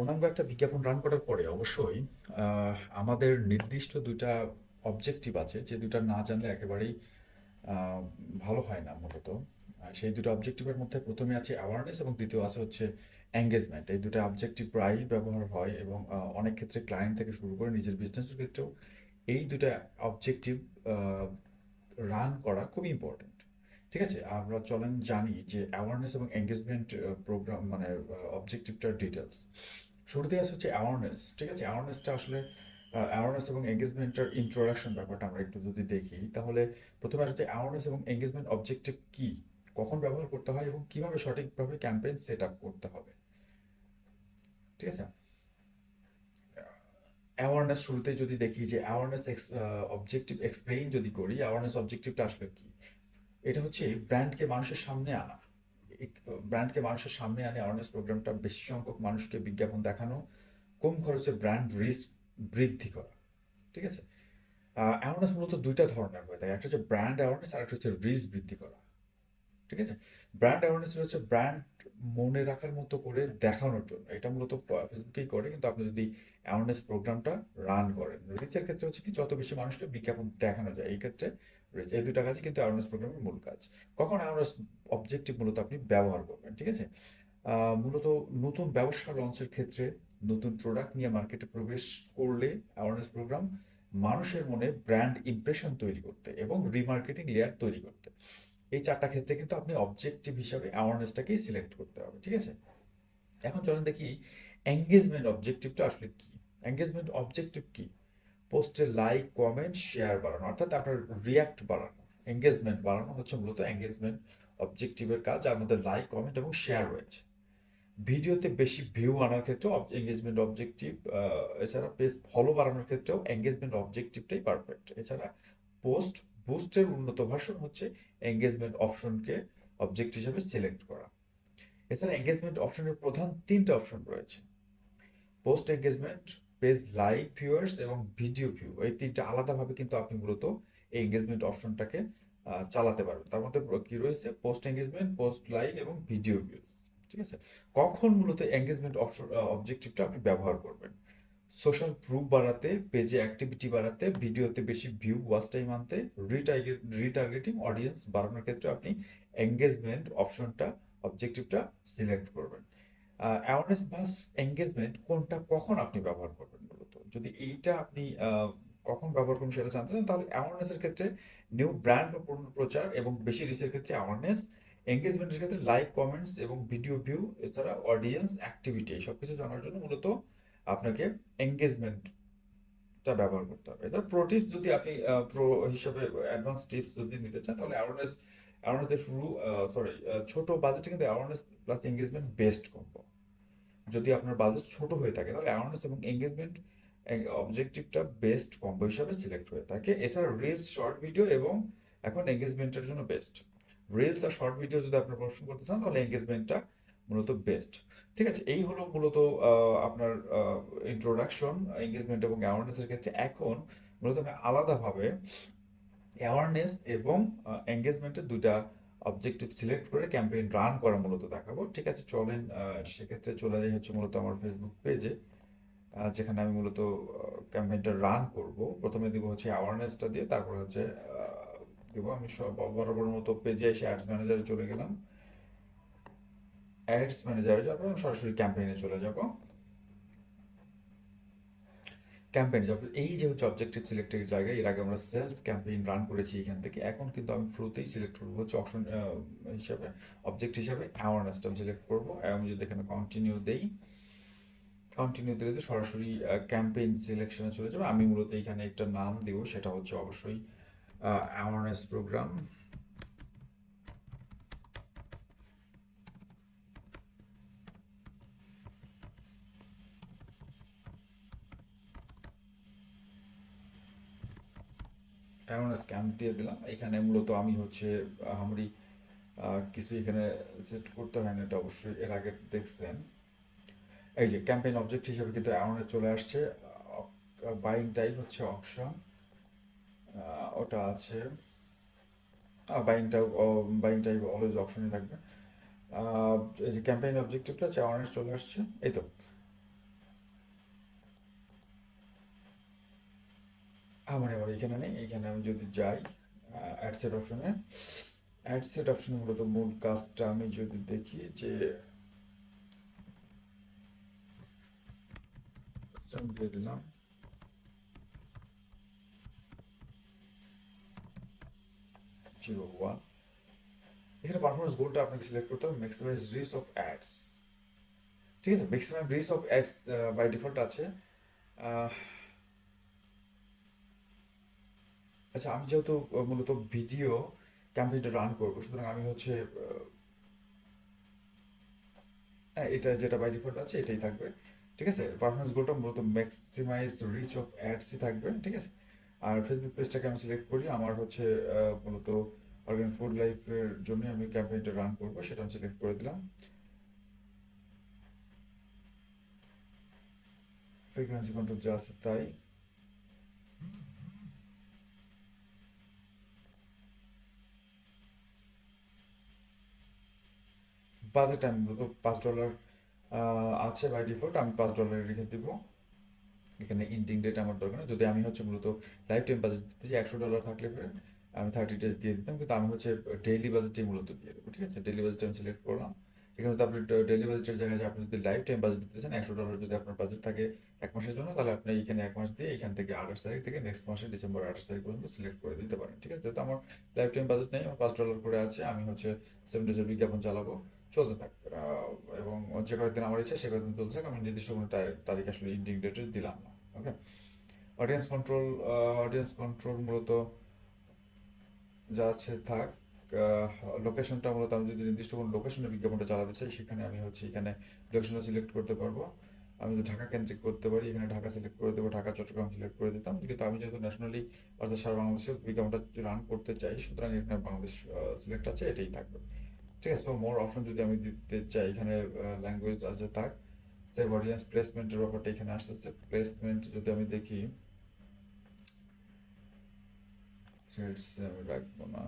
পূর্ণাঙ্গ একটা বিজ্ঞাপন রান করার পরে অবশ্যই আমাদের নির্দিষ্ট দুইটা অবজেক্টিভ আছে, যে দুটা না জানলে একেবারেই ভালো হয় না মূলত। সেই দুটো অবজেক্টিভের মধ্যে প্রথমে আছে অ্যাওয়ারনেস এবং দ্বিতীয় আছে হচ্ছে এঙ্গেজমেন্ট এই দুটো অবজেক্টিভ প্রায়ই ব্যবহার হয় এবং অনেক ক্ষেত্রে ক্লায়েন্ট থেকে শুরু করে নিজের বিজনেসের ক্ষেত্রেও এই দুটো অবজেক্টিভ রান করা খুব ইম্পর্টেন্ট ঠিক আছে? আমরা চলেন জানি যে অ্যাওয়ারনেস এবং এঙ্গেজমেন্ট প্রোগ্রাম মানে অবজেক্টিভটার ডিটেলস শুরুতে আছে হচ্ছে অ্যাওয়ারনেস ঠিক আছে? অ্যাওয়ারনেসটা আসলে অ্যাওয়ারনেস এবং এঙ্গেজমেন্টের ইন্ট্রোডাকশন ব্যাপারটা আমরা একটু যদি দেখি, তাহলে প্রথমে আসলে অ্যাওয়ারনেস এবং এঙ্গেজমেন্ট অবজেক্টিভ কি? কখন ব্যবহার করতে হয় এবং কীভাবে সঠিকভাবে ক্যাম্পেইন সেট আপ করতে হবে? ঠিক আছে? অ্যাওয়ারনেস শুরুতে যদি দেখি যে অ্যাওয়ারনেস অবজেক্টিভ এক্সপ্লেইন যদি করি অ্যাওয়ারনেস অবজেক্টিভটা আসলে কি? এটা হচ্ছে ব্র্যান্ডকে মানুষের সামনে আনা। ব্র্যান্ডকে মানুষের সামনে আনে অ্যাওয়ারনেস প্রোগ্রামটা বেশি সংখ্যক মানুষকে বিজ্ঞাপন দেখানো, কম খরচে ব্র্যান্ড রিস্ক বৃদ্ধি করা, ঠিক আছে? অ্যাওয়ারনেস মূলত দুইটা ধরনের হয়ে থাকে, একটা হচ্ছে ব্র্যান্ড অ্যাওয়ারনেস আর একটা হচ্ছে রিস্ক বৃদ্ধি করা, ঠিক আছে? ব্র্যান্ড অ্যাওয়ারনেস হচ্ছে ব্র্যান্ড মনে রাখার মতো করে দেখানোর জন্য, এটা মূলত ফেসবুকেই করে, কিন্তু আপনি যদি অ্যাওয়ারনেস প্রোগ্রামটা রান করেন রিচের ক্ষেত্রে হচ্ছে কি, যত বেশি মানুষকে বিজ্ঞাপন দেখানো যায়, এই ক্ষেত্রে রিচ এই দুটা কাজই কিন্তু অ্যাওয়ারনেস প্রোগ্রামের মূল কাজ। কখন অ্যাওয়ারনেস অবজেক্টিভ মূলত আপনি ব্যবহার করবেন, ঠিক আছে? মূলত নতুন ব্যবসা লঞ্চের ক্ষেত্রে নতুন প্রোডাক্ট নিয়ে মার্কেটে প্রবেশ করলে অ্যাওয়ারনেস প্রোগ্রাম মানুষের মনে ব্র্যান্ড ইমপ্রেশন তৈরি করতে এবং রিমার্কেটিং লেয়ার তৈরি করতে। এই চারটা ক্ষেত্রে কিন্তু আপনি অবজেক্টিভ হিসাবে অ্যাওয়ারনেসটাকেই সিলেক্ট করতে হবে, ঠিক আছে? এখন চলেন দেখি এঙ্গেজমেন্ট অবজেক্টিভটা আসলে কি? এঙ্গেজমেন্ট অবজেক্টিভ কি? পোস্টে লাইক, কমেন্ট, শেয়ার বাড়ানো, অর্থাৎ আপনার রিয়াক্ট বাড়ানো এঙ্গেজমেন্ট বাড়ানো হচ্ছে মূলত এঙ্গেজমেন্ট অবজেক্টিভের কাজ, যার মধ্যে লাইক কমেন্ট এবং শেয়ার রয়েছে। ভিডিওতে বেশি ভিউ আনার ক্ষেত্রেও এঙ্গেজমেন্ট অবজেক্টিভ এছাড়া পেজ ফলো বাড়ানোর ক্ষেত্রেও এঙ্গেজমেন্ট অবজেক্টিভটাই পারফেক্ট এছাড়া পোস্ট বুস্টের উন্নত ভার্সন হচ্ছে এঙ্গেজমেন্ট অপশনকে অবজেক্ট হিসেবে সিলেক্ট করা। এছাড়া এঙ্গেজমেন্ট অপশনের প্রধান তিনটে অপশন রয়েছে। Post engagement page live viewers এবং ভিডিও ভিউ, এই তিনটা আলাদাভাবে কিন্তু আপনি মূলত এই এঙ্গেজমেন্ট অপশনটাকে চালাতে পারবেন। তার মধ্যে কি রয়েছে? পোস্ট এঙ্গেজমেন্ট পোস্ট লাইক এবং ভিডিও ভিউজ ঠিক আছে? কখন মূলত এঙ্গেজমেন্ট অপশন অবজেক্টিভটা আপনি ব্যবহার করবেন? সোশ্যাল প্রুফ বাড়াতে পেজে অ্যাক্টিভিটি বাড়াতে, ভিডিওতে বেশি ভিউ ওয়াচ টাইম আনতে রিটার্গেট রিটার্গেটিং অডিয়েন্স বাড়ানোর ক্ষেত্রে আপনি এঙ্গেজমেন্ট অপশনটা অবজেক্টিভটা সিলেক্ট করবেন। অ্যাওয়ারনেস বাস এঙ্গেজমেন্ট কোনটা কখন আপনি ব্যবহার করবেন মূলত যদি এইটা আপনি কখন ব্যবহার করবেন সেটা জানতে চান, তাহলে অ্যাওয়ারনেসের ক্ষেত্রে নিউ ব্র্যান্ড বা পণ্য প্রচার এবং বেশি রিসের ক্ষেত্রে অ্যাওয়ারনেস এঙ্গেজমেন্টের ক্ষেত্রে লাইক কমেন্টস এবং ভিডিও ভিউ এছাড়া অডিয়েন্স অ্যাক্টিভিটি সব কিছু জানার জন্য মূলত আপনাকে এঙ্গেজমেন্টটা ব্যবহার করতে হবে। এছাড়া প্রো টিপস যদি আপনি প্রো হিসাবে অ্যাডভান্স টিপস যদি নিতে চান, তাহলে অ্যাওয়ারনেস অ্যাওয়ারনেস শুরু সরি ছোট বাজেটে কিন্তু awareness plus engagement best combo যদি আপনার বাজেট ছোট হয়ে থাকে, তাহলে অ্যাওয়ারনেস এবং এঙ্গেজমেন্ট অবজেক্টিভটা বেস্ট কম্বো হিসাবে সিলেক্ট হয়ে থাকে। এছাড়া রিলস শর্ট ভিডিও এবং এখন এঙ্গেজমেন্টের জন্য বেস্ট রিলস আর শর্ট ভিডিও যদি আপনার প্রশ্ন করতে চান, তাহলে এঙ্গেজমেন্টটা মূলত বেস্ট ঠিক আছে, এই হলো মূলত আপনার ইন্ট্রোডাকশন এঙ্গেজমেন্ট এবং অ্যাওয়ারনেসের ক্ষেত্রে। এখন মূলত আমি আলাদাভাবে অ্যাওয়ারনেস এবং এঙ্গেজমেন্টের দুইটা অবজেক্টিভ সিলেক্ট করে ক্যাম্পেইন রান করা মূলত দেখাবো। ঠিক আছে, চলেন সেক্ষেত্রে চলে যাই হচ্ছে মূলত আমার ফেসবুক পেজে যেখানে আমি মূলত ক্যাম্পেইনটা রান করব। প্রথমে দিব হচ্ছে অ্যাওয়ারনেসটা দিয়ে, তারপর হচ্ছে দিব আমি সব বরাবর মতো পেজে এসে অ্যাডস ম্যানেজারে চলে গেলাম। অ্যাডস ম্যানেজারে যাব সরাসরি ক্যাম্পেইনে চলে যাব। ক্যাম্পেইন যাব এই যে হচ্ছে অবজেক্টিভ সিলেক্টের জায়গায়, এর আগে আমরা সেলস ক্যাম্পেইন রান করেছি এখান থেকে, এখন কিন্তু আমি শুরুতেই সিলেক্ট করব হচ্ছে অপশন হিসাবে অবজেক্ট হিসাবে অ্যাওয়ারনেসটা আমি সিলেক্ট করব। আমি যদি এখানে কন্টিনিউ দেই কন্টিনিউ দিলে তো সরাসরি ক্যাম্পেইন সিলেকশনে চলে যাবে। আমি মূলত এখানে একটা নাম দেব, সেটা হচ্ছে অবশ্যই অ্যাওয়ারনেস প্রোগ্রাম অ্যাওয়ারনেস ক্যাম্প দিয়ে দিলাম। এখানে মূলত আমি হচ্ছে আমারই কিছু এখানে সেট করতে হয় না, এটা অবশ্যই এর আগে দেখছেন। এই যে ক্যাম্পেইন অবজেক্ট হিসেবে কিন্তু অ্যাওয়ারনেস চলে আসছে। বাইং টাইপ হচ্ছে অপশন ওটা আছে। বাইংটা বাইং টাইপ অলওয়েজ অপশনই থাকবে। এই যে ক্যাম্পেইন অবজেক্টিভটা হচ্ছে অ্যাওয়ারনেস চলে আসছে। এই তো। আমার আবার এখানে নেই। এখানে আমি যদি যাই অ্যাডসেট অপশনে অ্যাডসেট অপশনে মূলত মূল কাজটা আমি যদি দেখি যে দিয়ে দিলাম। জিরো ওয়ান এখানে পারফরমেন্স গোলটা আপনাকে সিলেক্ট করতে হবে ম্যাক্সিমাইজ রিস অফ অ্যাডস ঠিক আছে? Maximum reach of ads by default আছে। আচ্ছা আমি যেহেতু মূলত ভিডিও ক্যাম্পেইনটা রান করব সুতরাং আমি হচ্ছে হ্যাঁ, এটা যেটা বাই ডিফল্ট আছে এটাই থাকবে ঠিক আছে? পারফরমেন্স গোলটা মূলত ম্যাক্সিমাইজ রিচ অফ অ্যাডসই থাকবে ঠিক আছে? আর ফেসবুক পেজটাকে আমি সিলেক্ট করি আমার হচ্ছে মূলত অর্গান ফুড লাইফের জন্য আমি ক্যাম্পেইনটা রান করব সেটা আমি সিলেক্ট করে দিলাম। ফ্রিকোয়েন্সি কন্ট্রোল যা আছে তাই। বাজেট আমি মূলত পাঁচ ডলার আছে বাই ডিফল্ট আমি পাঁচ ডলারে রেখে দিব। এখানে ইন্ডিং ডেট আমার দরকার যদি আমি হচ্ছে মূলত লাইফ টাইম বাজেট দিতে চাই, একশো ডলার থাকলে পরে আমি থার্টি ডেজ দিয়ে দিতাম, কিন্তু আমি হচ্ছে ডেইলি বাজেটই মূলত দিয়ে দেবো, ঠিক আছে? ডেইলি বাজেট আমি সিলেক্ট করলাম। এখানে তো আপনি ডেইলি বাজেটের জায়গায় আপনি যদি লাইফ টাইম বাজেট দিতে চান, একশো ডলার যদি আপনার বাজেট থাকে এক মাসের জন্য, তাহলে আপনি এখানে এক মাস দিয়ে এখান থেকে আঠাশ তারিখ থেকে নেক্সট মাসে ডিসেম্বর আঠাশ তারিখ পর্যন্ত সিলেক্ট করে দিতে পারেন, ঠিক আছে? যেহেতু আমার লাইফ টাইম বাজেট নেই, আমার পাঁচ ডলার করে আছে, আমি হচ্ছে সেভেন ডেজের বিজ্ঞাপন চালাবো। চলতে থাক এবং যে কয়েকদিন আমার ইচ্ছা, সে কয়েকদিন চলতে থাক আমি নির্দিষ্ট কোনো তারিখ আসলে ইন্ডিং ডেটে দিলাম না okay audience control audience control মূলত যা আছে থাক লোকেশনটা মূলত আমি যদি নির্দিষ্ট কোনো লোকেশনে বিজ্ঞাপনটা চালাতে চাই, সেখানে আমি হচ্ছে এখানে লোকেশনটা সিলেক্ট করতে পারব। আমি যদি ঢাকা কেন্দ্রিক করতে পারি, এখানে ঢাকা সিলেক্ট করে দেবো, ঢাকা, চট্টগ্রাম সিলেক্ট করে দিতাম। কিন্তু আমি যেহেতু ন্যাশনালি অর্থাৎ সারা বাংলাদেশে বিজ্ঞাপনটা রান করতে চাই, সুতরাং এখানে বাংলাদেশ সিলেক্ট আছে, এটাই থাকবে। ঠিক আছে সো মোর অপশন যদি আমি দিতে চাই, এখানে ল্যাঙ্গুয়েজ আছে থাক সেভ অডিয়েন্স প্লেসমেন্টের ব্যাপারটা এখানে আসতেছে। প্লেসমেন্ট যদি আমি দেখি আমি রাখব না।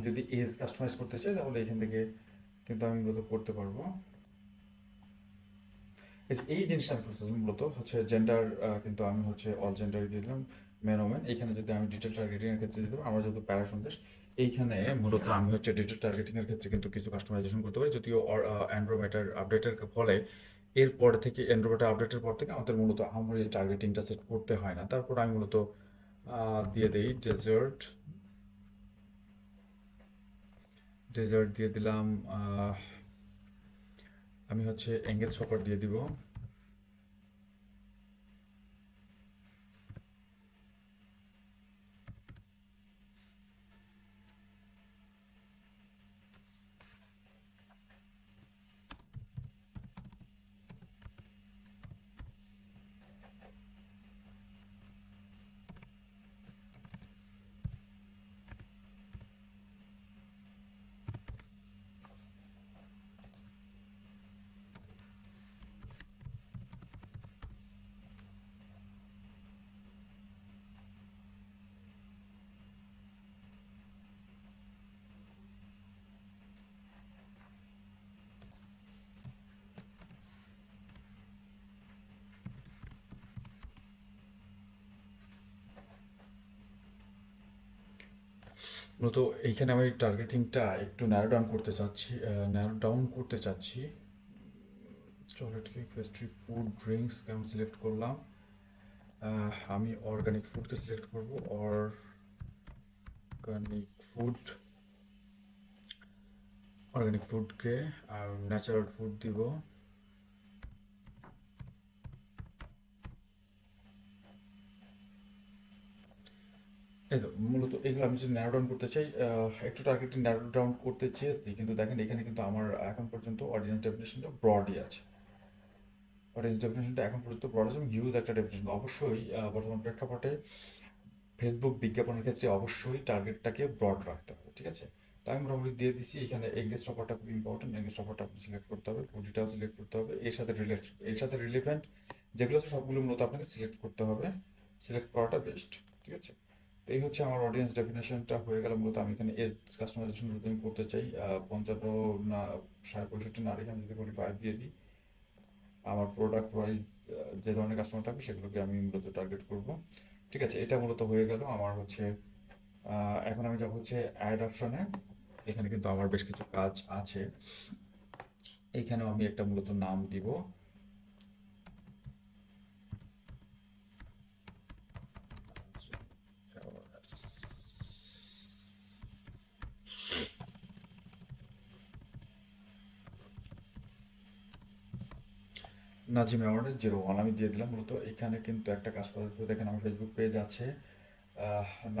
আমি যদি এজ কাস্টমাইজ করতে চাই, তাহলে এখান থেকে কিন্তু আমি মূলত করতে পারব। এই জিনিসটা আমি খুঁজতেছি মূলত হচ্ছে জেন্ডার কিন্তু আমি হচ্ছে অল জেন্ডার দিয়ে দিলাম মেন ওমেন এইখানে যদি আমি ডিটেল টার্গেটিং এর ক্ষেত্রে দিতে আমার যেহেতু প্যারা সন্দেশ, এইখানে মূলত আমি হচ্ছে ডিটেল টার্গেটিং এর ক্ষেত্রে কিন্তু কিছু কাস্টমাইজেশন করতে পারি। যদিও অ্যান্ড্রোমেটার আপডেটের ফলে এরপর থেকে অ্যান্ড্রোমেটার আপডেটের পর থেকে আমাদের মূলত আমার এই টার্গেটিংটা সেট করতে হয় না। তারপর আমি মূলত দিয়ে দিই ডেজার্ট ডেজার্ট দিয়ে দিলাম আমি হচ্ছে এঙ্গেজ সকর দিয়ে দিব। মূলত এইখানে আমি টার্গেটিংটা একটু ন্যারো ডাউন করতে চাচ্ছি ন্যারো ডাউন করতে চাচ্ছি। Chocolate cake pastry food drinks আমি সিলেক্ট করলাম? আমি অর্গানিক ফুডকে সিলেক্ট করব অর্গানিক ফুড অর্গানিক ফুডকে আর ন্যাচারাল ফুড দিব। এই তো, মূলত এগুলো আমি যদি ন্যারো ডাউন করতে চাই একটু টার্গেটে ন্যারো ডাউন করতে চেয়েছি, কিন্তু দেখেন এখানে কিন্তু আমার এখন পর্যন্ত অডিয়েন্স ডেফিনেশনটা ব্রডই আছে। অডিয়েন্স ডেফিনেশনটা এখন পর্যন্ত ব্রড আছে এবং হিউজ একটা ডেফিনেশন অবশ্যই বর্তমান প্রেক্ষাপটে ফেসবুক বিজ্ঞাপনের ক্ষেত্রে অবশ্যই টার্গেটটাকে ব্রড রাখতে হবে, ঠিক আছে? তাই আমি মোটামুটি দিয়ে দিচ্ছি এখানে এঙ্গেজ অফারটা খুব ইম্পর্টেন্ট এঙ্গেজ অফারটা আপনি সিলেক্ট করতে হবে কুড়িটাও সিলেক্ট করতে হবে, এর সাথে রিলেট এর সাথে রিলেভেন্ট যেগুলো আছে সবগুলো মূলত আপনাকে সিলেক্ট করতে হবে। সিলেক্ট করাটা বেস্ট ঠিক আছে? এই হচ্ছে আমার অডিয়েন্স ডেফিনেশনটা হয়ে গেল। মূলত আমি এখানে এজ কাস্টমাইজেশন যদি আমি করতে চাই পঞ্চান্ন না ষাট পঁয়ষট্টি না রেখে আমি যদি করি ফাইভ দিয়ে দিই, আমার প্রোডাক্ট ওয়াইজ যে ধরনের কাস্টমার থাকবে সেগুলোকে আমি মূলত টার্গেট করব। ঠিক আছে, এটা মূলত হয়ে গেল আমার হচ্ছে এখন আমি যাব হচ্ছে অ্যাড অপশনে এখানে কিন্তু আমার বেশ কিছু কাজ আছে। এখানেও আমি একটা মূলত নাম দিব। নাজিম অ্যাওয়ার্ডের জিরো ওয়ান আমি দিয়ে দিলাম মূলত এখানে কিন্তু একটা কাজ করার পর দেখেন আমার ফেসবুক পেজ আছে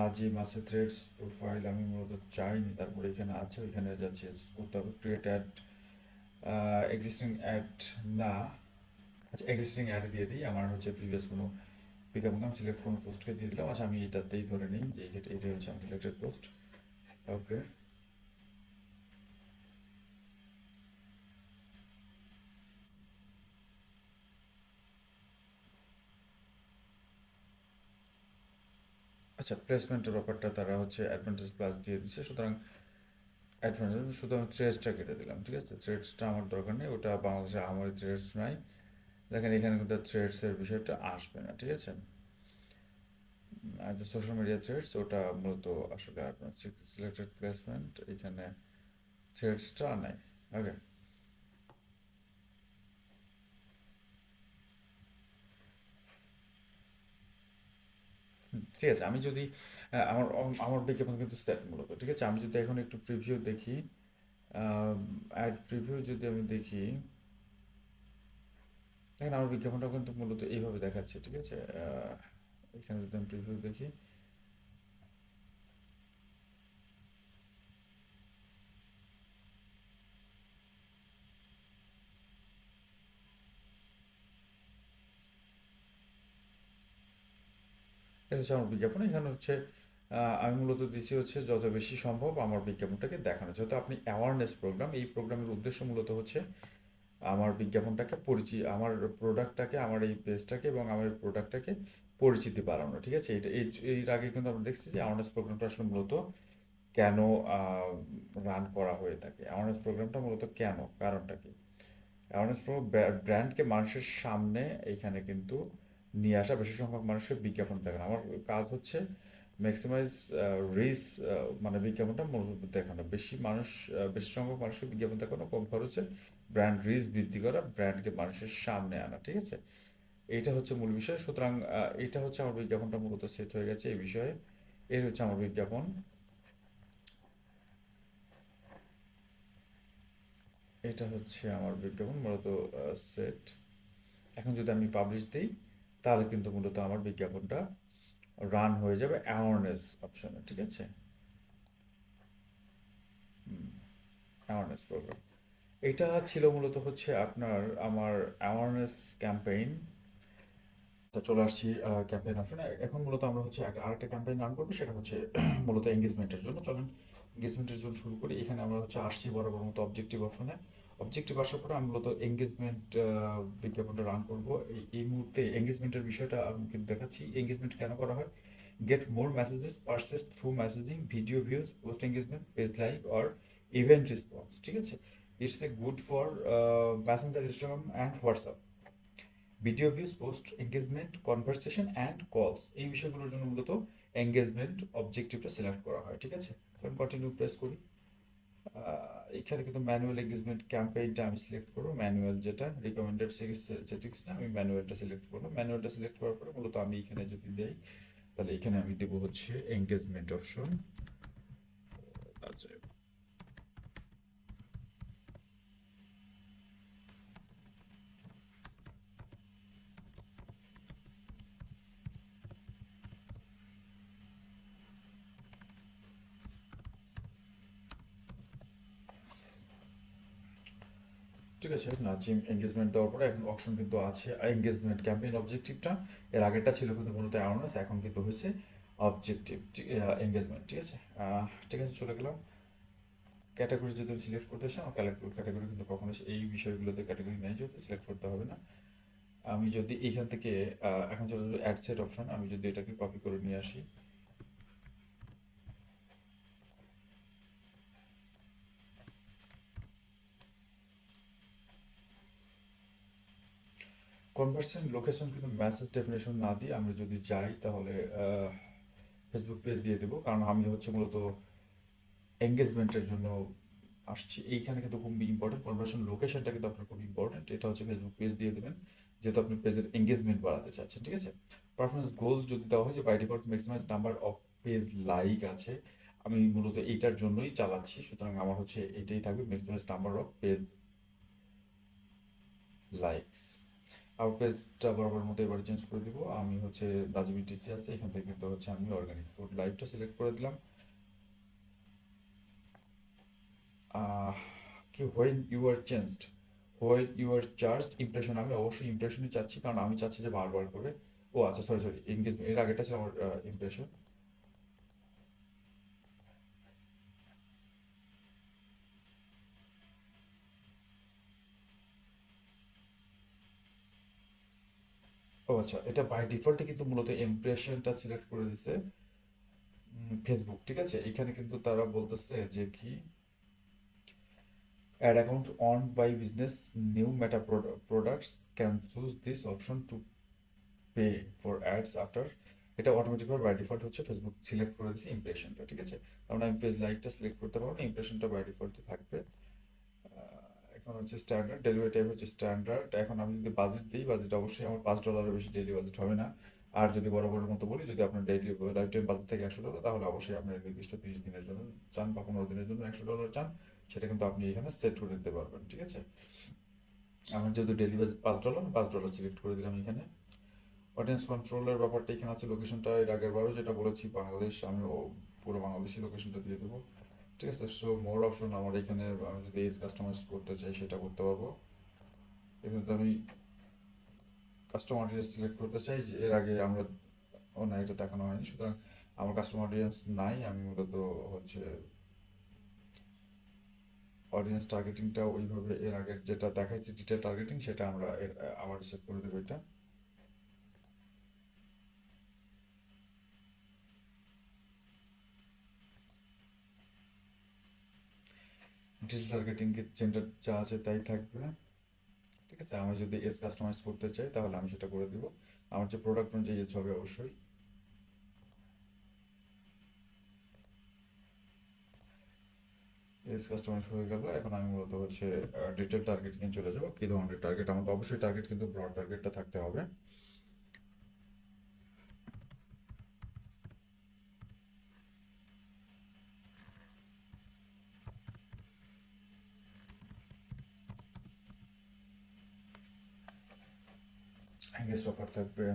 নাজিম আছে থ্রেডস প্রোফাইল আমি মূলত চাইনি, তারপরে এখানে আছে, ওইখানে যাচ্ছি করতে হবে। ক্রিয়েট অ্যাড এক্সিস্টিং অ্যাড না আচ্ছা এক্সিস্টিং অ্যাড দিয়ে দিই, আমার হচ্ছে প্রিভিয়াস কোনো বিজ্ঞাপন আমি সিলেক্ট কোনো পোস্টকে দিয়ে দিলাম। আচ্ছা আমি এটাতেই ধরে নিই যে এটা হচ্ছে আমার সিলেক্টেড পোস্ট ওকে আচ্ছা প্লেসমেন্টের ব্যাপারটা তারা হচ্ছে অ্যাডভান্টেজ প্লাস দিয়ে দিচ্ছে সুতরাং অ্যাডভান্টেজ আমি থ্রেডসটা কেটে দিলাম, ঠিক আছে? থ্রেডসটা আমার দরকার নেই, ওটা বাংলাদেশে আমার থ্রেডস নাই। দেখেন, এখানে কিন্তু থ্রেডসের বিষয়টা আসবে না, ঠিক আছে? আচ্ছা সোশ্যাল মিডিয়া থ্রেডস ওটা মূলত আসলে আপনার সিলেক্টেড প্লেসমেন্ট এখানে থ্রেডসটা নাই। ওকে ঠিক আছে, আমি যদি আমার আমার বিজ্ঞাপন কিন্তু স্ট্যাট মূলত, ঠিক আছে? আমি যদি এখন একটু প্রিভিউ দেখি অ্যাড প্রিভিউ যদি আমি দেখি, দেখেন আমার বিজ্ঞাপনটা কিন্তু মূলত এইভাবে দেখাচ্ছে, ঠিক আছে? এখানে যদি আমি প্রিভিউ দেখি এটা হচ্ছে আমার বিজ্ঞাপন এখানে হচ্ছে আমি মূলত দিচ্ছি হচ্ছে যত বেশি সম্ভব আমার বিজ্ঞাপনটাকে দেখানো। যেহেতু আপনি অ্যাওয়ারনেস প্রোগ্রাম এই প্রোগ্রামের উদ্দেশ্য মূলত হচ্ছে আমার বিজ্ঞাপনটাকে পরিচিত আমার প্রোডাক্টটাকে আমার এই পেজটাকে এবং আমার এই প্রোডাক্টটাকে পরিচিতি বাড়ানো, ঠিক আছে? এটা এর আগে কিন্তু আমরা দেখছি যে অ্যাওয়ারনেস প্রোগ্রামটা আসলে মূলত কেন রান করা হয়ে থাকে? অ্যাওয়ারনেস প্রোগ্রামটা মূলত কেন, কারণটা কি? অ্যাওয়ারনেস প্রোগ্রাম ব্র্যান্ডকে মানুষের সামনে এইখানে কিন্তু নিয়ে আসা বেশি সংখ্যক মানুষকে বিজ্ঞাপন দেখানো। আমার কাজ হচ্ছে ম্যাক্সিমাইজ রিস মানে বিজ্ঞাপনটা দেখানো। বেশি মানুষ বেশি সংখ্যক মানুষকে বিজ্ঞাপন দেখানো, কম খরচে ব্র্যান্ড রিস বৃদ্ধি করা ব্র্যান্ডকে মানুষের সামনে আনা, ঠিক আছে? এটা হচ্ছে মূল বিষয়। সুতরাং এটা হচ্ছে আমার বিজ্ঞাপনটা মূলত সেট হয়ে গেছে এই বিষয়ে। এই হচ্ছে আমার বিজ্ঞাপন। এটা হচ্ছে আমার বিজ্ঞাপন, মূলত সেট এখন যদি আমি পাবলিশ দিই তাহলে কিন্তু মূলত আমার বিজ্ঞাপনটা রান হয়ে যাবে অ্যাওয়ারনেস অপশনে ঠিক আছে? অ্যাওয়ারনেস প্রোগ্রাম এটা ছিল মূলত হচ্ছে আপনার আমার অ্যাওয়ারনেস ক্যাম্পেইন আচ্ছা চলে আসছি ক্যাম্পেইন অপশনে এখন মূলত আমরা হচ্ছে আরেকটা ক্যাম্পেইন রান করব, সেটা হচ্ছে মূলত এঙ্গেজমেন্টের জন্য। চলেন এঙ্গেজমেন্টের জন্য শুরু করি। এখানে আমরা হচ্ছে আসছি বরাবর মতো অবজেক্টিভ অপশনে অবজেক্টিভ আসার পরে আমি মূলত এঙ্গেজমেন্ট বিজ্ঞাপনটা রান করব। এই মুহূর্তে এঙ্গেজমেন্টের বিষয়টা আমি কিন্তু দেখাচ্ছি। এঙ্গেজমেন্ট কেন করা হয়? Get more messages purchases through messaging video views post engagement page like or event response ঠিক আছে? It's a good for messenger Instagram and WhatsApp video views post engagement conversation and calls এই বিষয়গুলোর জন্য মূলত engagement অবজেক্টিভটা select করা হয়, ঠিক আছে? কন্টিনিউ প্রেস করি। এখানে কিন্তু ম্যানুয়াল এঙ্গেজমেন্ট ক্যাম্পেইনটা আমি সিলেক্ট করব। ম্যানুয়াল যেটা রিকমেন্ডেড সেটিংসটা আমি ম্যানুয়ালটা সিলেক্ট করব। ম্যানুয়ালটা সিলেক্ট করার পরে মূলত আমি এখানে যদি দেই, তাহলে এখানে আমি দেবো হচ্ছে এঙ্গেজমেন্ট অপশন আচ্ছা ঠিক আছে নাজিম এঙ্গেজমেন্ট দেওয়ার পরে এখন অপশন কিন্তু আছে। এঙ্গেজমেন্ট ক্যাম্পেইন অবজেক্টিভটা এর আগেরটা ছিল কিন্তু মূলত অ্যাওয়ারনেস এখন কিন্তু হয়েছে অবজেক্টিভ এঙ্গেজমেন্ট ঠিক আছে? ঠিক আছে, চলে গেলাম। ক্যাটাগরি যদি সিলেক্ট করতে চাই ক্যাটাগরি কিন্তু কখনো এই বিষয়গুলোতে ক্যাটাগরি নেই, যেহেতু সিলেক্ট করতে হবে না। আমি যদি এইখান থেকে এখন চলে যাব অ্যাড সেট অপশন আমি যদি এটাকে কপি করে নিয়ে আসি। কনভার্সন লোকেশন কিন্তু মেসেজ ডেফিনেশন না দিয়ে আমরা যদি যাই তাহলে ফেসবুক পেজ দিয়ে দেবো। কারণ আমি হচ্ছে মূলত এঙ্গেজমেন্টের জন্য আসছি। এইখানে কিন্তু খুব ইম্পর্টেন্ট কনভার্সন লোকেশনটা কিন্তু আপনার খুব ইম্পর্টেন্ট এটা হচ্ছে ফেসবুক পেজ দিয়ে দেবেন, যেহেতু আপনি পেজের এঙ্গেজমেন্ট বাড়াতে চাচ্ছেন, ঠিক আছে? পারফরমেন্স গোল যদি দেওয়া হয় যে by default maximize number of page like আছে, আমি মূলত এইটার জন্যই চালাচ্ছি। সুতরাং আমার হচ্ছে এটাই থাকবে maximize number of page likes out পেজটা বরাবর মতো এবার চেঞ্জ করে দিব। আমি হচ্ছে রাজবি টিসি আছে, এখান থেকে কিন্তু হচ্ছে আমি অর্গানিক ফুড লাইভটা সিলেক্ট করে দিলাম। কি when you are changed when you are charged impression আমি অবশ্যই ইমপ্রেশনই চাচ্ছি, কারণ আমি চাচ্ছি যে বারবার করে, ও আচ্ছা সরি সরি ইংগেজমেন্ট এর আগেটা ছিল আমার ইমপ্রেশন আচ্ছা এটা বাই ডিফল্টে কিন্তু মূলত ইমপ্রেশনটা সিলেক্ট করে দিছে ফেসবুক ঠিক আছে? এখানে কিন্তু তারা বলতেছে যে কি ad account on by business new Meta products can choose this option to pay for ads after এটা অটোমেটিকভাবে বাই ডিফল্ট হচ্ছে ফেসবুক সিলেক্ট করে দিচ্ছে ইমপ্রেশনটা ঠিক আছে? কারণ আমি পেজ লাইকটা সিলেক্ট করতে পারব না ইমপ্রেশনটা বাই ডিফল্টে থাকবে। এখন হচ্ছে স্ট্যান্ডার্ড ডেলিভারি টাইপ হচ্ছে স্ট্যান্ডার্ড এখন আমি যদি বাজেট দিই বাজেট অবশ্যই আমার পাঁচ ডলারের বেশি ডেলি বাজেট হবে না। আর যদি বড় বড় মতো বলি, যদি আপনার ডেইলি লাইফ টাইম বাজেট থেকে একশো ডলার তাহলে অবশ্যই আপনি নির্দিষ্ট তিরিশ দিনের জন্য চান বা পনেরো দিনের জন্য একশো ডলার চান। সেটা কিন্তু আপনি এখানে সেট করে দিতে পারবেন, ঠিক আছে? আমার যেহেতু ডেলি বাজেট পাঁচ ডলার পাঁচ ডলার সিলেক্ট করে দিলাম এখানে। অডিয়েন্স কন্ট্রোলের ব্যাপারটা এখানে আছে লোকেশনটা এর আগের বারও যেটা বলেছি, বাংলাদেশ, আমি পুরো বাংলাদেশি লোকেশনটা দিয়ে দেবো। ঠিক আছে সো মোর অপশন আমার এখানে আমি যদি এজ কাস্টমাইজ করতে চাই সেটা করতে পারব। এখানে তো আমি কাস্টমার অডিয়েন্স সিলেক্ট করতে চাই যে এর আগে আমরা না, এটা দেখানো হয়নি, সুতরাং আমার কাস্টমার অডিয়েন্স নাই, আমি মূলত হচ্ছে অডিয়েন্স টার্গেটিংটা ওইভাবে এর আগে যেটা দেখাইছি ডিটেল টার্গেটিং সেটা আমরা আবার সেট করে দেবো এটা। ডিটেল টার্গেটিং জেন্ডার যা আছে তাই থাকবে। ঠিক আছে? আমি যদি এস কাস্টমাইজ করতে চাই, তাহলে আমি সেটা করে দিব। আমার যে প্রোডাক্ট অনুযায়ী এস হবে অবশ্যই। এস কাস্টমাইজ হয়ে গেল। এখন আমি মূলত হচ্ছে ডিটেল টার্গেটিং চলে যাব। কি ধরনের টার্গেট আমাদের অবশ্যই টার্গেট কিন্তু ব্রড টার্গেটটা থাকতে হবে। গেস্ট অফার থাকবে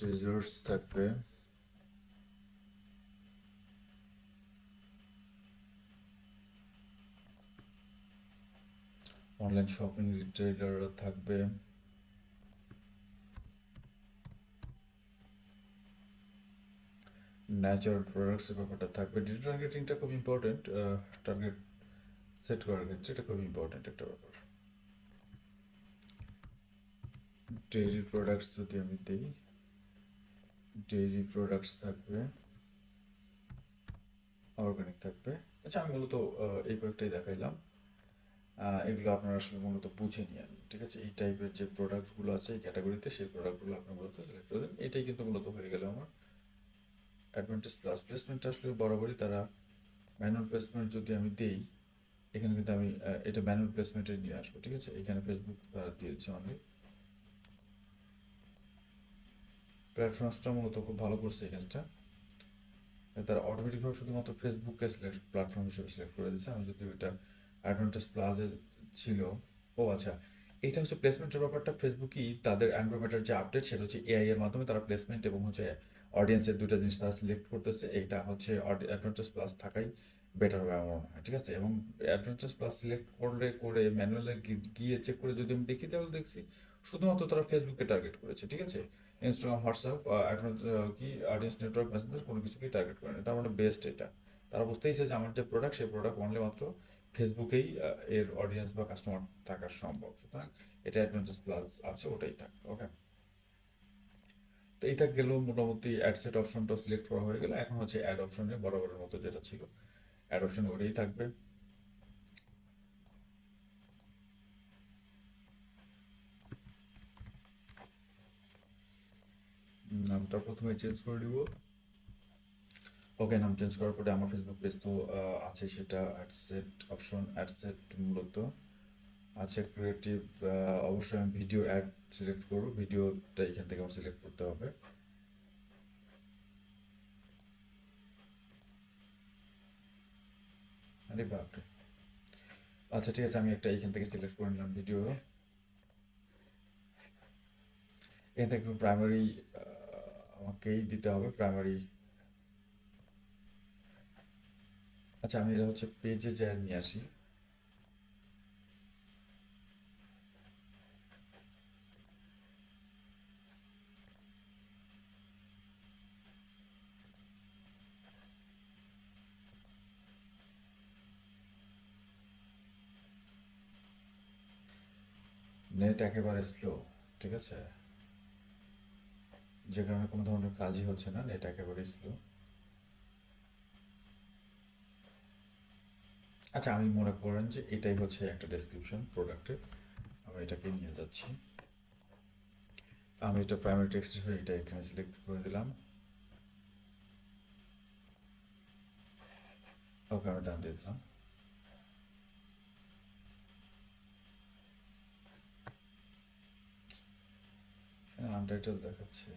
ডেজার্টস থাকবে অনলাইন শপিং রিটেলার থাকবে ন্যাচারাল প্রোডাক্টসের ব্যাপারটা থাকবে ডিটেল টার্গেটিংটা খুব ইম্পর্টেন্ট টার্গেট সেট করার ক্ষেত্রে এটা খুব ইম্পর্টেন্ট একটা ব্যাপার ডেইরি প্রোডাক্টস যদি আমি দিই ডেইরি প্রোডাক্টস থাকবে অর্গানিক থাকবে। আচ্ছা আমি মূলত এই কয়েকটাই দেখাইলাম। এগুলো আপনারা আসলে মূলত বুঝে নিন, ঠিক আছে? এই টাইপের যে প্রোডাক্টগুলো আছে, এই ক্যাটাগরিতে সেই প্রোডাক্টগুলো আপনি মূলত সিলেক্ট করে দেন। এটাই কিন্তু মূলত হয়ে গেল আমার অ্যাডভান্টেজ প্লাস প্লেসমেন্টটা আসলে বরাবরই তারা ম্যানুয়াল প্লেসমেন্ট যদি আমি দেই, এখানে কিন্তু আমি এটা ম্যানুয়াল প্লেসমেন্টে নিয়ে আসব, ঠিক আছে? এখানে ফেসবুক দিয়ে দিচ্ছি অনলি প্ল্যাটফর্মসটা মূলত খুব ভালো করছে এই কাজটা। তারা অটোমেটিকভাবে শুধুমাত্র ফেসবুককে সিলেক্ট প্ল্যাটফর্ম হিসেবে সিলেক্ট করে দিচ্ছে আমি যদি ওইটা অ্যাডভান্টেজ প্লাসে ছিল। ও আচ্ছা। এটা হচ্ছে প্লেসমেন্টের ব্যাপারটা। ফেসবুকই তাদের অ্যান্ড্রোমেটার যে আপডেট সেটা হচ্ছে এআই এর মাধ্যমে তারা প্লেসমেন্ট এবং হচ্ছে অডিয়েন্সের দুটো জিনিস তারা সিলেক্ট করতেছে। এটা হচ্ছে অ্যাডভান্টেজ প্লাস থাকাই বেটার হবে আমার মনে হয়, ঠিক আছে? এবং অ্যাডভান্টেজ প্লাস সিলেক্ট করলে, করে ম্যানুয়ালে গিয়ে চেক করে যদি আমি দেখি, তাহলে দেখছি শুধুমাত্র তারা ফেসবুককে টার্গেট করেছে, ঠিক আছে? ইনস্টাগ্রাম হোয়াটসঅ্যাপ কি অডিয়েন্স নেটওয়ার্ক মেসেঞ্জার কোনো কিছুকেই টার্গেট করে না। তার মানে বেস্ট এটা। তারা বুঝতেইছে যে আমার যে প্রোডাক্ট সেই প্রোডাক্ট অনলি মাত্র ফেসবুকেই এর অডিয়েন্স বা কাস্টমার থাকা সম্ভব। সুতরাং এটা অ্যাডভান্টেজ প্লাস আছে, ওটাই থাক ওকে তো এইটা গেল মোটামুটি অ্যাডসেট অপশনটা সিলেক্ট করা হয়ে গেল। এখন হচ্ছে অ্যাড অপশনে বরাবরের মতো যেটা ছিল। অ্যাড অপশন ওটাই থাকবে। নামটা প্রথমে চেঞ্জ করে দিব ওকে নাম চেঞ্জ করার পরে আমার ফেসবুক পেজ তো আছে সেটা অ্যাডসেট অপশন অ্যাডসেট মূলত। আছে ক্রিয়েটিভ অবশ্যই আমি ভিডিও অ্যাড সিলেক্ট করব। ভিডিওটা এখান থেকে আমার সিলেক্ট করতে হবে। আরে বাপরে। আচ্ছা ঠিক আছে, আমি একটা এখান থেকে সিলেক্ট করে নিলাম ভিডিও এখান থেকে প্রাইমারি আমাকেই দিতে হবে প্রাইমারি আচ্ছা আমি এটা হচ্ছে পেজে যাই, নিয়ে আসি। নেট একেবারে স্লো ঠিক আছে? যে কারণে কোনো ধরনের কাজই হচ্ছে না, নেট একেবারে স্লো আচ্ছা আমি মনে করেন যে এটাই হচ্ছে একটা ডেসক্রিপশন প্রোডাক্টের আমি এটাকে নিয়ে যাচ্ছি। আমি এটা প্রাইমারি টেক্সট হিসেবে এটা এখানে সিলেক্ট করে দিলাম। ওকে আমি ডান দিয়ে দিলাম। এখানে আনটাইটেল দেখাচ্ছে।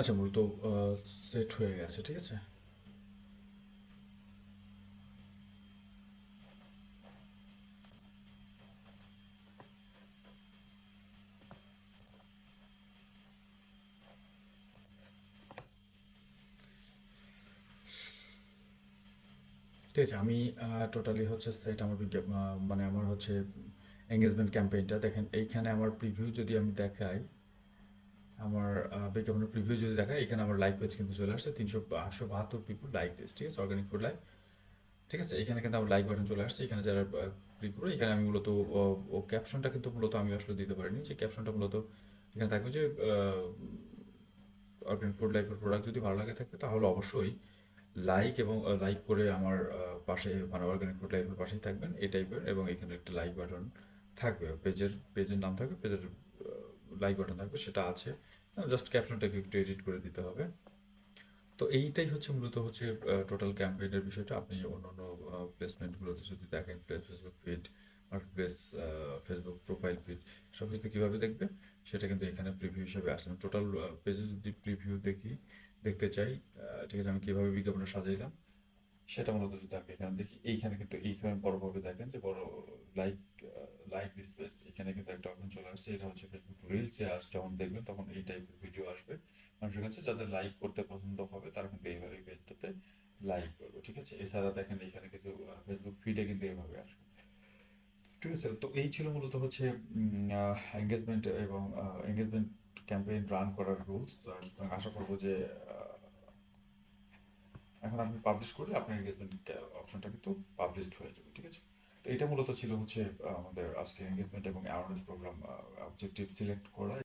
আচ্ছা মূলত সেট হয়ে গেছে, ঠিক আছে? ঠিক আছে, আমি টোটালি হচ্ছে সেট আমার মানে আমার হচ্ছে এঙ্গেজমেন্ট ক্যাম্পেইনটা দেখেন, এইখানে আমার প্রিভিউ যদি আমি দেখাই আমার বিজ্ঞাপনের প্রিভিউ যদি দেখাই এখানে আমার লাইক পেজ কিন্তু চলে আসছে। তিনশো আটশো বাহাত্তর পিপুল লাইক দিস ঠিক আছে? অর্গানিক ফুড লাইক ঠিক আছে? এখানে কিন্তু আমার লাইক বাটন চলে আসছে। এখানে যারা ক্লিক করে, এখানে আমি মূলত, ও- ও ক্যাপশনটা কিন্তু মূলত আমি আসলে দিতে পারিনি। যে ক্যাপশনটা মূলত এখানে থাকবে যে অর্গানিক ফুড লাইফের প্রোডাক্ট যদি ভালো লাগে থাকে, তাহলে অবশ্যই লাইক এবং লাইক করে আমার পাশে মানে অর্গানিক ফুড লাইফের পাশেই থাকবেন। এই টাইপের এবং এখানে একটা লাইক বাটন থাকবে। পেজের পেজের নাম থাকবে পেজের লাইক বাটন থাকবে, সেটা আছে। জাস্ট ক্যাপশনটাকে একটু এডিট করে দিতে হবে। তো এইটাই হচ্ছে মূলত হচ্ছে টোটাল ক্যাম্পেইনের বিষয়টা। আপনি অন্য অন্য প্লেসমেন্টগুলোতে যদি দেখেন Facebook feed marketplace Facebook profile feed সব কিছু কীভাবে দেখবে, সেটা কিন্তু এখানে প্রিভিউ হিসেবে আসলাম টোটাল পেজে যদি প্রিভিউ দেখি, দেখতে চাই ঠিক আছে, আমি কীভাবে বিজ্ঞাপনটা সাজাইলাম সেটা মূলত যদি আপনি এখানে দেখি, এইখানে কিন্তু, এইখানে বড়ভাবে দেখেন যে বড় লাইক লাইক স্পেস এখানে কিন্তু একটা অপশন চলে আসছে, এটা হচ্ছে ফেসবুক রিলসে আস যখন দেখবেন তখন এই টাইপের ভিডিও আসবে। মানুষের কাছে যাদের লাইক করতে পছন্দ হবে, তারা কিন্তু এইভাবে এই পেজটাতে লাইক করবে, ঠিক আছে? এছাড়া দেখেন এখানে কিন্তু ফেসবুক ফিডে কিন্তু এইভাবে আসবে। ঠিক আছে? তো এই ছিল মূলত হচ্ছে এঙ্গেজমেন্ট এবং এঙ্গেজমেন্ট ক্যাম্পেইন রান করার রুলস আশা করব যে এখন আপনি পাবলিশ করলে আপনার এঙ্গেজমেন্ট অপশনটা কিন্তু পাবলিশড হয়ে যাবে, ঠিক আছে? তো এটা মূলত ছিল হচ্ছে আমাদের আজকে এঙ্গেজমেন্ট এবং অ্যাওয়ারনেস প্রোগ্রাম অবজেক্টিভ সিলেক্ট করা।